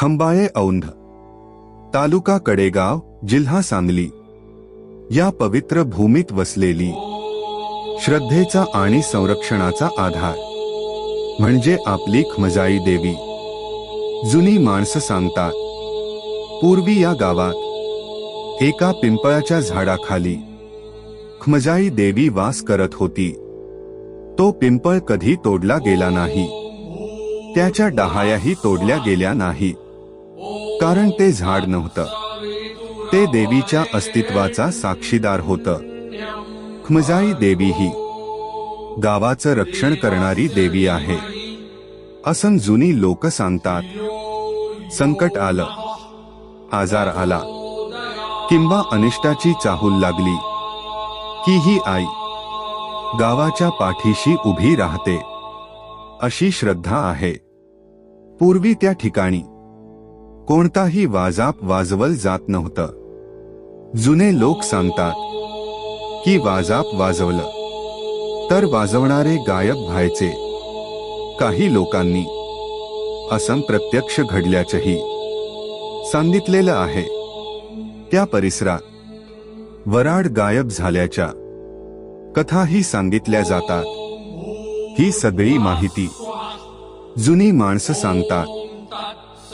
खंबाळे औंध तालुका कडेगाव जिल्हा सांगली. या पवित्र भूमीत वसलेली श्रद्धेचा आणि संरक्षणाचा आधार. म्हणजे आपली खमजाई देवी. जुनी माणसं सांगतात पूर्वी या गावात एका पिंपळाच्या झाडाखाली खमजाई देवी वास करत होती. तो पिंपळ कधी तोडला गेला नाही. त्याच्या डहायाही तोडल्या गेल्या नाही. कारण ते झाड नव्हतं. ते देवीच्या अस्तित्वाचा साक्षीदार होतं. खमजाई देवी ही गावाचं रक्षण करणारी देवी आहे. असं जुनी लोक सांगतात. संकट आलं. आजार आला. किंवा अनिष्टाची चाहूल लागली. की ही आई गावाच्या पाठीशी उभी राहते. अशी श्रद्धा आहे. पूर्वी त्या ठिकाणी कोणताही वाजाप वाजवल जात नव्हतं. जुने लोक सांगतात की वाजाप वाजवलं. तर वाजवणारे गायब व्हायचे. काही लोकांनी असं प्रत्यक्ष घडल्याचंही सांगितलेलं आहे. त्या परिसरात वराड गायब झाल्याच्या कथाही सांगितल्या जातात. ही सगळी माहिती जुनी माणसं सांगतात.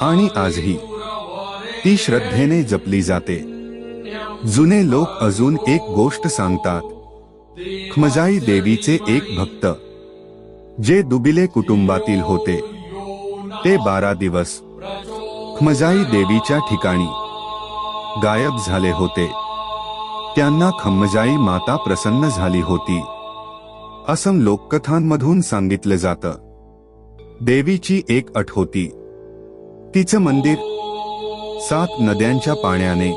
आणि आजही ती श्रद्धेने जपली जाते. जुने लोक अजून एक गोष्ट सांगतात. खमजाई देवीचे एक भक्त जे दुबिले कुटुंबातील होते. ते बारा दिवस खमजाई देवीच्या ठिकाणी गायब झाले होते. त्यांना खमजाई माता प्रसन्न झाली होती. असं लोककथांमधून सांगितलं जातं. देवीची एक अट होती. तिचं मंदिर सात नद्यांच्या पाण्याने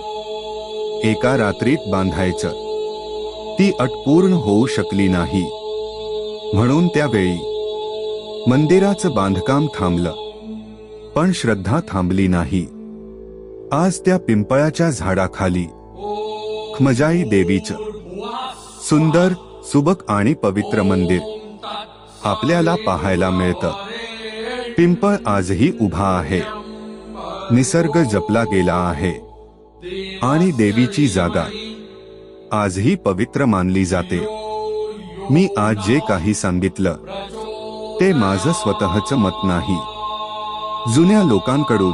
एका रात्रीत बांधायचं. ती अटपूर्ण होऊ शकली नाही. म्हणून त्यावेळी मंदिराचं बांधकाम थांबलं. पण श्रद्धा थांबली नाही. आज त्या पिंपळाच्या झाडाखाली खमजाई देवीचं सुंदर सुबक आणि पवित्र मंदिर आपल्याला पाहायला मिळतं. पिंपळ आजही उभा आहे. निसर्ग जपला गेला आहे. आणि देवीची जागा आजही पवित्र मानली जाते. मी आज जे काही सांगितलं ते माझं स्वतःच मत नाही. जुन्या लोकांकडून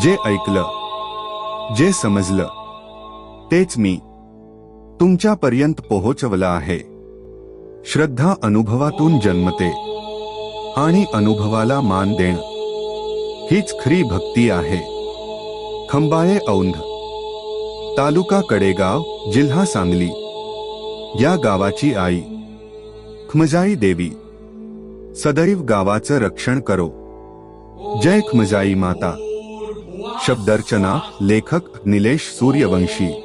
जे ऐकलं जे समजलं तेच मी तुमच्यापर्यंत पोहोचवलं आहे. श्रद्धा अनुभवातून जन्मते आणि अनुभवाला मान देणं हीच खरी भक्ती आहे. खंबाळे औंध. तालुका कडेगाव जिल्हा सांगली. या गावाची आई. खमजाई देवी. सदैव गावाचं रक्षण करो. जय खमजाई माता. शब्दर्चना लेखक निलेश सूर्यवंशी.